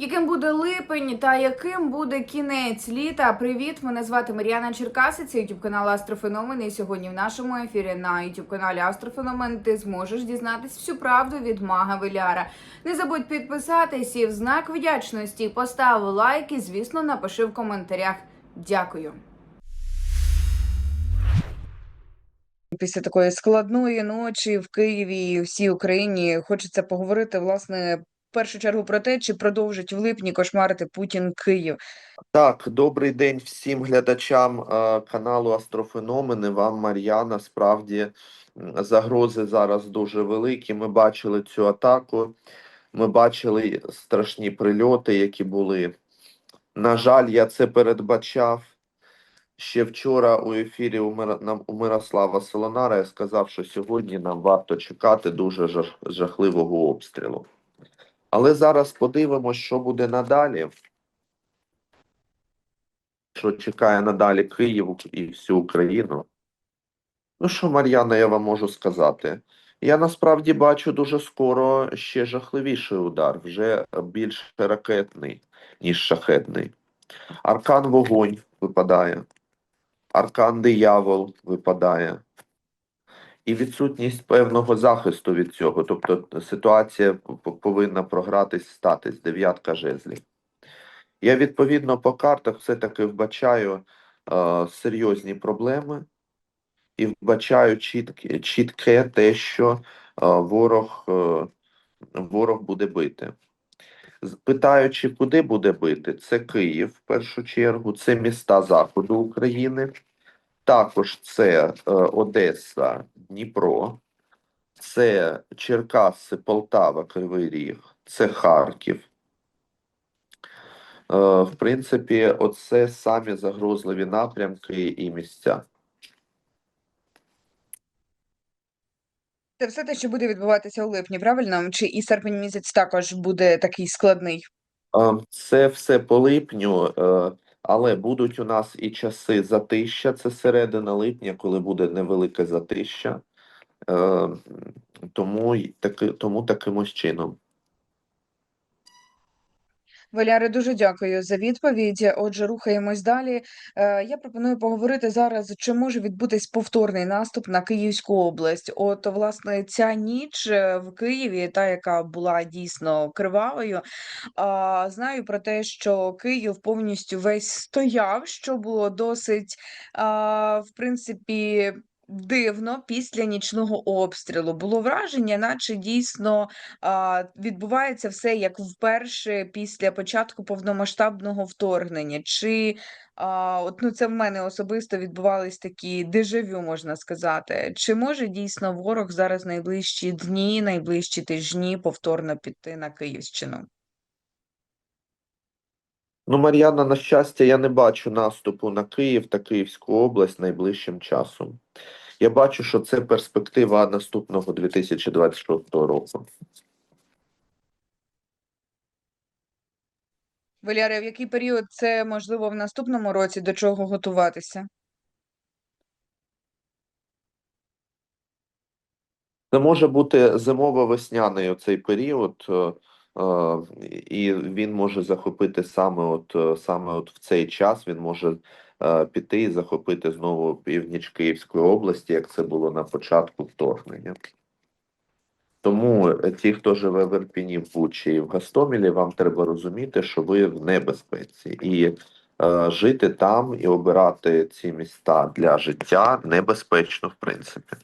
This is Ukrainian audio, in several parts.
Яким буде липень та яким буде кінець літа? Привіт! Мене звати Мар'яна Черкаси. Це youtube канал Астрофеномен. І сьогодні в нашому ефірі на youtube каналі Астрофеномен ти зможеш дізнатись всю правду від мага Веляра. Не забудь підписатись і в знак вдячності постав лайк і, звісно, напиши в коментарях. Дякую. Після такої складної ночі в Києві і всій Україні хочеться поговорити власне в першу чергу про те, чи продовжить в липні кошмарити Путін Київ. Так, добрий день всім глядачам е, каналу Астрофеномени. Вам, Мар'яна. Справді загрози зараз дуже великі. Ми бачили цю атаку. Ми бачили страшні прильоти, які були. На жаль, я це передбачав. Ще вчора у ефірі у, Мирослава Солонара я сказав, що сьогодні нам варто чекати дуже жах, жахливого обстрілу. Але зараз подивимось, що буде надалі що чекає надалі Київ і всю Україну. Ну що, Мар'яна, я вам можу сказати? Я насправді бачу дуже скоро ще жахливіший удар, вже більш ракетний, ніж шахетний. Аркан вогонь випадає, аркан диявол випадає. І відсутність певного захисту від цього. Тобто ситуація повинна програтись, статись, дев'ятка жезлів. Я відповідно по картах все-таки вбачаю е, серйозні проблеми і вбачаю чітке, чітке те, що е, ворог, е, ворог буде бити. Питаючи, куди буде бити, це Київ в першу чергу, це міста Заходу України, також це е, Одеса, Дніпро, це Черкаси, Полтава, Кривий Ріг, це Харків. Е, В принципі, оце самі загрозливі напрямки і місця. Це все те, що буде відбуватися у липні, правильно? Чи і серпень місяць також буде такий складний? Е, Це все по липню, але будуть у нас і часи затища, це середина липня, коли буде невелике затища. Е, Тому, таки, тому таким ось чином. Валяре, дуже дякую за відповідь. Отже, рухаємось далі. Е, Я пропоную поговорити зараз, чи може відбутись повторний наступ на Київську область. От, власне, ця ніч е, в Києві, та яка була дійсно кривавою. Знаю про те, що Київ повністю весь стояв, що було досить, в принципі. Дивно після нічного обстрілу було враження, наче дійсно а, відбувається все як вперше після початку повномасштабного вторгнення. Чи а, от, ну, це в мене особисто відбувались такі дежавю, можна сказати. Чи може дійсно ворог зараз найближчі дні, найближчі тижні повторно піти на Київщину? Ну, Мар'яна, на щастя, я не бачу наступу на Київ та Київську область найближчим часом. Я бачу, що це перспектива наступного 2026 року. Валяре, в який період це можливо в наступному році до чого готуватися? Це може бути зимово-весняний оцей період, е, е, і він може захопити саме от, е, саме от в цей час. Він може піти і захопити знову північ Київської області, як це було на початку вторгнення. Тому е, ті, хто живе в Ірпіні, в Бучі і в Гастомілі, вам треба розуміти, що ви в небезпеці. І е, жити там і обирати ці міста для життя небезпечно, в принципі.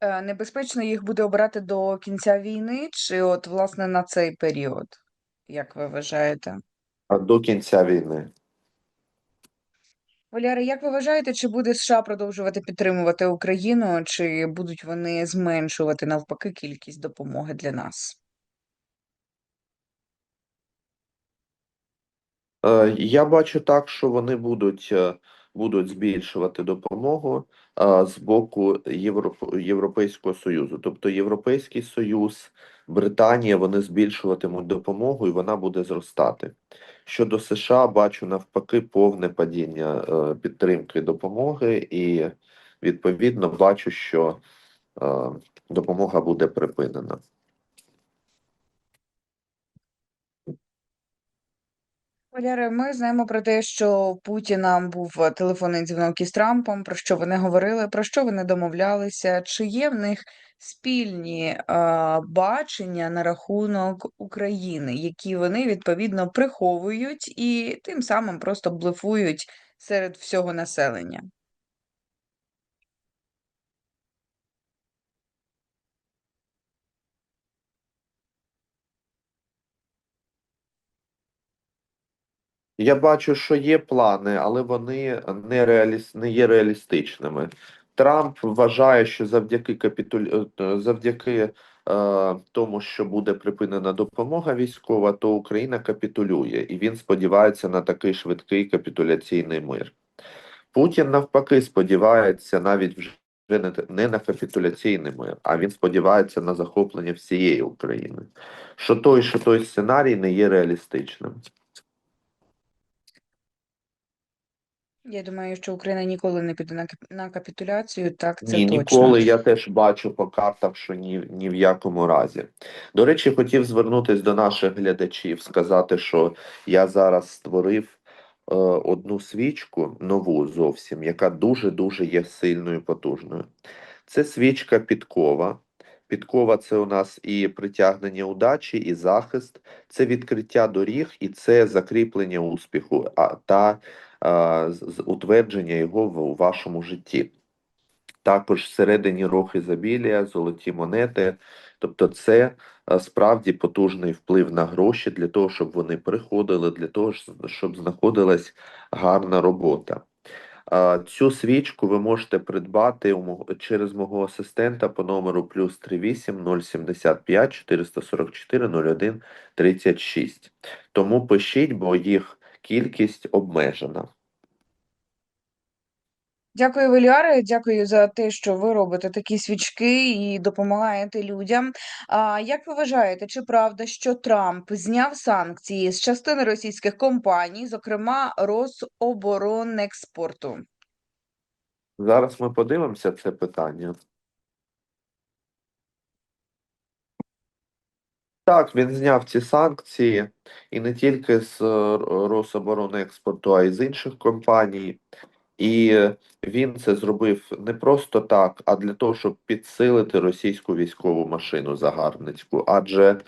Е, Небезпечно їх буде обирати до кінця війни, чи от власне на цей період, як ви вважаєте? А до кінця війни. Валяре, як ви вважаєте, чи буде США продовжувати підтримувати Україну, чи будуть вони зменшувати навпаки кількість допомоги для нас? Е, Я бачу так, що вони будуть, е, будуть збільшувати допомогу з боку Європ- Європейського Союзу. Тобто Європейський Союз, Британія, вони збільшуватимуть допомогу і вона буде зростати. Щодо США, бачу навпаки повне падіння е, підтримки допомоги, і відповідно бачу, що е, допомога буде припинена. Валяре, ми знаємо про те, що у Путіна був е, телефонний дзвінок із Трампом, про що вони говорили, про що вони домовлялися, чи є в них спільні е, бачення на рахунок України, які вони відповідно приховують і тим самим просто блефують серед всього населення. Я бачу, що є плани, але вони не, реаліс... не є реалістичними. Трамп вважає, що завдяки капітуль... е, завдяки е, тому, що буде припинена допомога військова, то Україна капітулює, і він сподівається на такий швидкий капітуляційний мир. Путін навпаки сподівається навіть вже не на капітуляційний мир, а він сподівається на захоплення всієї України. Що той, що той сценарій не є реалістичним. Я думаю, що Україна ніколи не піде на, кап- на капітуляцію, так це Ні, точно. ніколи я теж бачу по картах, що ні, ні в якому разі. До речі, хотів звернутися до наших глядачів, сказати, що я зараз створив е, одну свічку нову зовсім, яка дуже-дуже є сильною, потужною. Це свічка підкова. Підкова це у нас і притягнення удачі, і захист, це відкриття доріг, і це закріплення успіху а, та з- утвердження його в вашому житті. Також всередині рог ізобілія, золоті монети. Тобто це справді потужний вплив на гроші для того, щоб вони приходили, для того, щоб знаходилась гарна робота. Цю свічку ви можете придбати через мого асистента по номеру плюс 38 075 444 01 36. Тому пишіть, бо їх кількість обмежена. Дякую, Веліаре. Дякую за те, що ви робите такі свічки і допомагаєте людям. А як ви вважаєте, чи правда, що Трамп зняв санкції з частини російських компаній, зокрема Рособоронекспорту? Зараз ми подивимося це питання. Так, він зняв ці санкції і не тільки з е, Рособоронекспорту, а й з інших компаній. І він це зробив не просто так, а для того, щоб підсилити російську військову машину загарбницьку. Адже,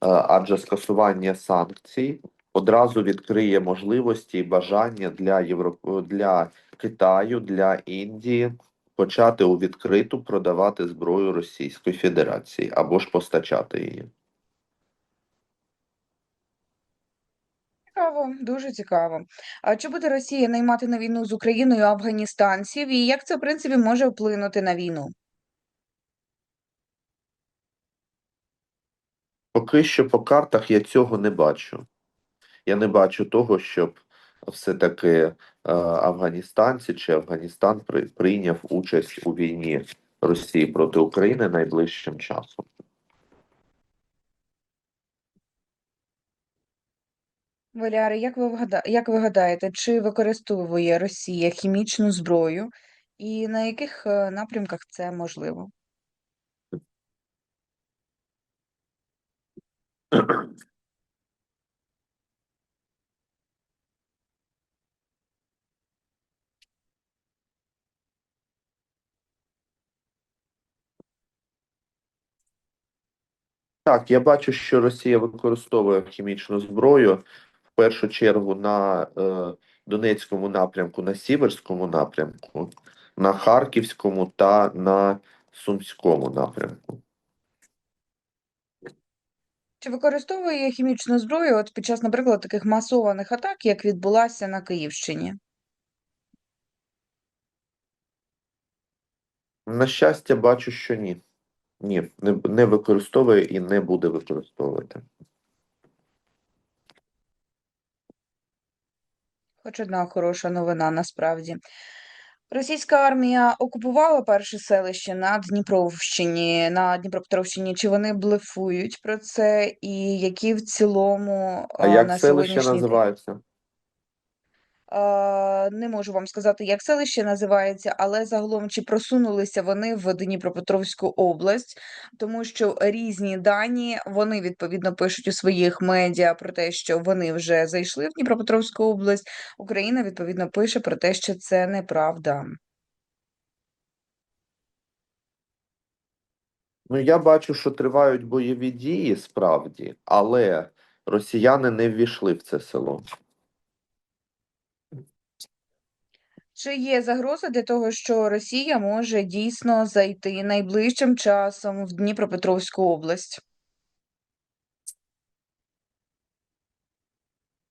адже скасування санкцій одразу відкриє можливості і бажання для Євро... для Китаю, для Індії почати у відкриту продавати зброю Російської Федерації або ж постачати її. Цікаво, дуже цікаво. А чи буде Росія наймати на війну з Україною афганістанців, і як це, в принципі, може вплинути на війну? Поки що по картах я цього не бачу. Я не бачу того, щоб все-таки е, афганістанці чи Афганістан прийняв участь у війні Росії проти України найближчим часом. Валяре, як ви вгада... як ви гадаєте, чи використовує Росія хімічну зброю, і на яких е, напрямках це можливо? Так, я бачу, що Росія використовує хімічну зброю в першу чергу на е, Донецькому напрямку, на Сіверському напрямку, на Харківському та на Сумському напрямку. Чи використовує хімічну зброю от під час, наприклад, таких масованих атак, як відбулася на Київщині? На щастя, бачу, що ні. Ні, не, не використовує і не буде використовувати. Хоч одна хороша новина насправді. Російська армія окупувала перше селище на Дніпровщині, на Дніпропетровщині. Чи вони блефують про це? І які в цілому А е, як на селище сьогоднішній день? називається? Е, Не можу вам сказати, як селище називається, але загалом чи просунулися вони в Дніпропетровську область, тому що різні дані вони відповідно пишуть у своїх медіа про те, що вони вже зайшли в Дніпропетровську область. Україна відповідно пише про те, що це неправда. Ну, я бачу, що тривають бойові дії справді, але росіяни не ввійшли в це село. Чи є загроза для того, що Росія може дійсно зайти найближчим часом в Дніпропетровську область?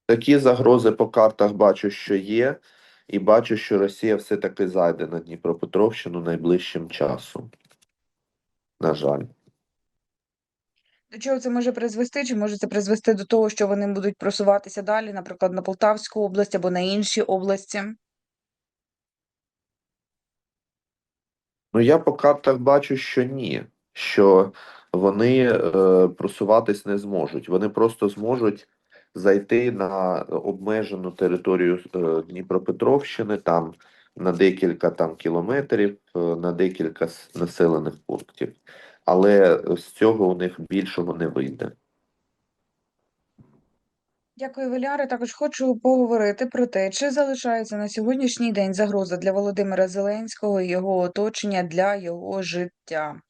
Такі загрози по картах бачу, що є, і бачу, що Росія все-таки зайде на Дніпропетровщину найближчим часом. На жаль. До чого це може призвести? Чи може це призвести до того, що вони будуть просуватися далі, наприклад, на Полтавську область або на інші області? Ну, я по картах бачу, що ні, що вони е, просуватись не зможуть. Вони просто зможуть зайти на обмежену територію е, Дніпропетровщини, там на декілька там кілометрів, е, на декілька населених пунктів. Але з цього у них більшого не вийде. Дякую, Валяре. Також хочу поговорити про те, чи залишається на сьогоднішній день загроза для Володимира Зеленського і його оточення для його життя.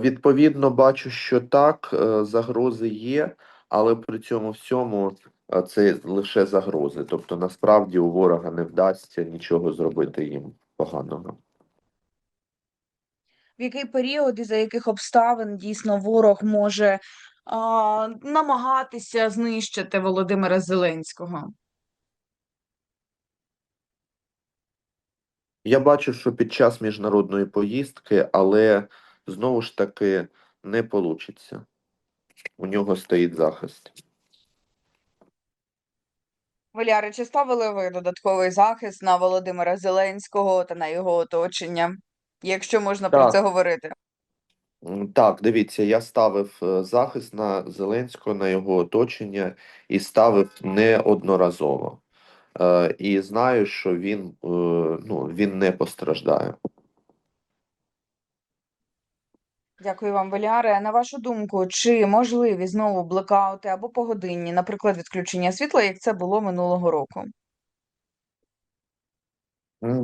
Відповідно, бачу, що так, е, загрози є, але при цьому всьому е, це лише загрози. Тобто, насправді у ворога не вдасться нічого зробити їм поганого. В який період і за яких обставин дійсно ворог може намагатися знищити Володимира Зеленського? Я бачу, що під час міжнародної поїздки, але знову ж таки не получиться. У нього стоїть захист. Валяри, чи ставили ви додатковий захист на Володимира Зеленського та на його оточення, якщо можна про це говорити? Так, дивіться, я ставив е, захист на Зеленського, на його оточення і ставив неодноразово. Е, І знаю, що він, е, ну, він не постраждає. Дякую вам, Валяре. На вашу думку, чи можливі знову блекаути або погодинні, наприклад, відключення світла, як це було минулого року?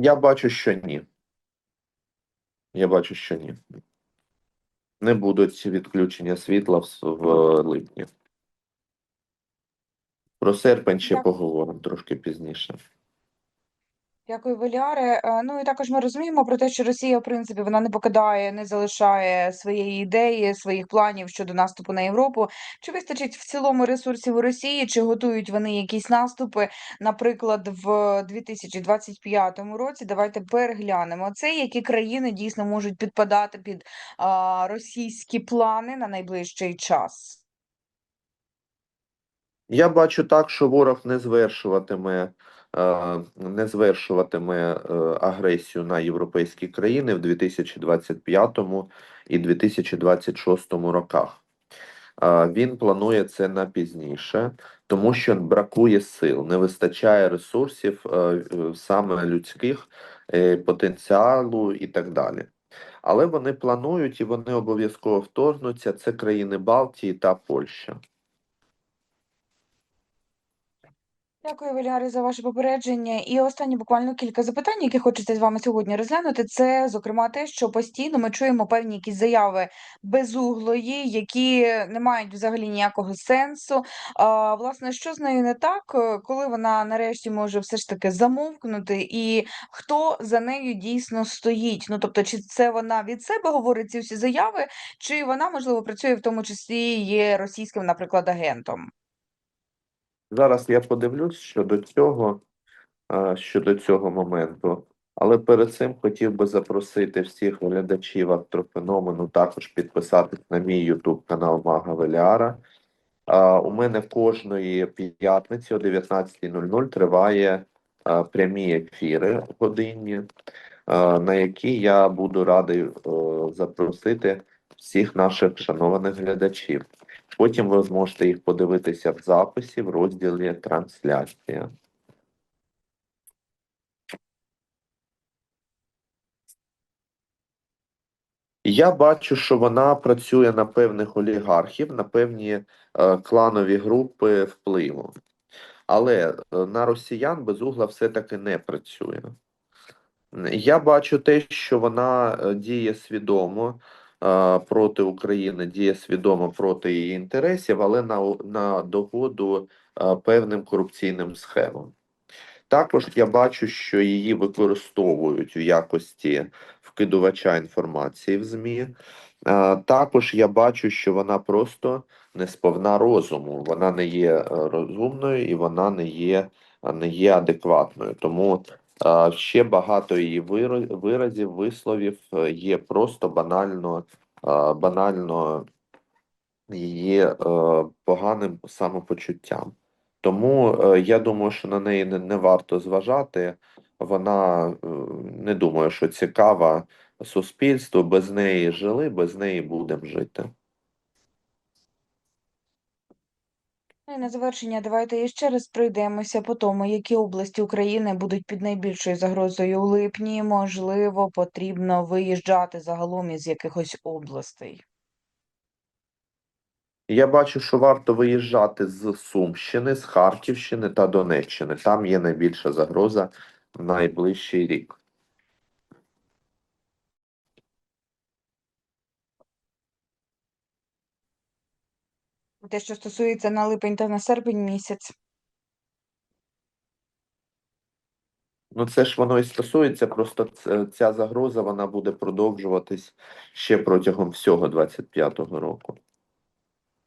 Я бачу, що ні. Я бачу, що ні. Не будуть відключення світла в, в липні. Про серпень ще поговоримо трошки пізніше. Дякую, Валяре. Е, Ну і також ми розуміємо про те, що Росія, в принципі, вона не покидає, не залишає своєї ідеї, своїх планів щодо наступу на Європу. Чи вистачить в цілому ресурсів у Росії? Чи готують вони якісь наступи? Наприклад, в 2025 році давайте переглянемо це, які країни дійсно можуть підпадати під а, російські плани на найближчий час. Я бачу так, що ворог не звершуватиме, не звершуватиме е, агресію на європейські країни в 2025 і 2026 роках. Е, Він планує це на пізніше, тому що бракує сил, не вистачає ресурсів, е, е, саме людських, е, потенціалу і так далі. Але вони планують і вони обов'язково вторгнуться. Це країни Балтії та Польща. Дякую, Валярі, за ваше попередження. І останні буквально кілька запитань, які хочеться з вами сьогодні розглянути. Це, зокрема, те, що постійно ми чуємо певні якісь заяви безуглої, які не мають взагалі ніякого сенсу. А, власне, що з нею не так, коли вона нарешті може все ж таки замовкнути, і хто за нею дійсно стоїть? Ну тобто, чи це вона від себе говорить ці всі заяви, чи вона можливо працює в тому числі є російським, наприклад, агентом? Зараз я подивлюсь щодо цього, щодо цього моменту. Але перед цим хотів би запросити всіх глядачів Астрофеномену також підписатись на мій YouTube канал Мага Веліара. У мене кожної п'ятниці о 19.00 триває прямі ефіри годинні, на які я буду радий запросити всіх наших шанованих глядачів. Потім ви зможете їх подивитися в записі в розділі Трансляція. Я бачу, що вона працює на певних олігархів, на певні е, кланові групи впливу. Але е, на росіян безугла все-таки не працює. Я бачу те, що вона е, діє свідомо проти України, діє свідомо проти її інтересів, але на, на догоду певним корупційним схемам. Також я бачу, що її використовують в якості вкидувача інформації в ЗМІ. Також я бачу, що вона просто не сповна розуму. Вона не є е, розумною і вона не є, не є адекватною. Тому ще багато її виразів, висловів е, є просто банально, банально її е, поганим самопочуттям. Тому е, я думаю, що на неї не, варто зважати. Вона не думаю, що цікава суспільству. Без неї жили, без неї будемо жити. Ну і на завершення давайте ще раз пройдемося по тому, які області України будуть під найбільшою загрозою у липні. Можливо, потрібно виїжджати загалом із якихось областей. Я бачу, що варто виїжджати з Сумщини, з Харківщини та Донеччини. Там є найбільша загроза в найближчий рік. Те, що стосується на липень та на серпень місяць. Ну, це ж воно і стосується, просто ця загроза вона буде продовжуватись ще протягом всього 25-го року.